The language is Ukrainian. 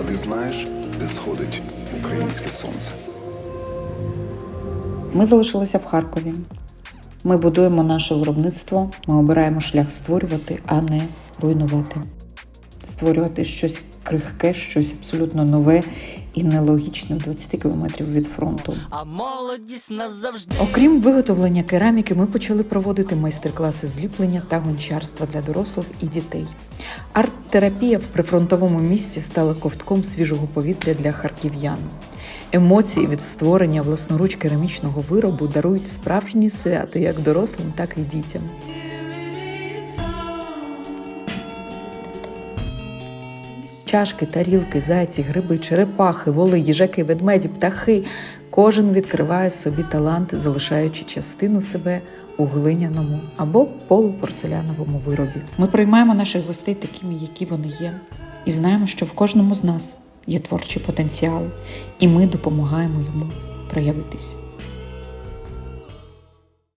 А ти знаєш, де сходить українське сонце? Ми залишилися в Харкові. Ми будуємо наше виробництво, ми обираємо шлях створювати, а не руйнувати. Створювати щось крихке, щось абсолютно нове і нелогічне в 20 кілометрів від фронту. А молодість назавжди. Окрім виготовлення кераміки, ми почали проводити майстер-класи зліплення та гончарства для дорослих і дітей. Арт-терапія в прифронтовому місті стала ковтком свіжого повітря для харків'ян. Емоції від створення власноруч керамічного виробу дарують справжні свято як дорослим, так і дітям. Чашки, тарілки, зайці, гриби, черепахи, воли, їжаки, ведмеді, птахи. Кожен відкриває в собі талант, залишаючи частину себе у глиняному або полупорцеляновому виробі. Ми приймаємо наших гостей такими, які вони є, і знаємо, що в кожному з нас є творчий потенціал, і ми допомагаємо йому проявитись.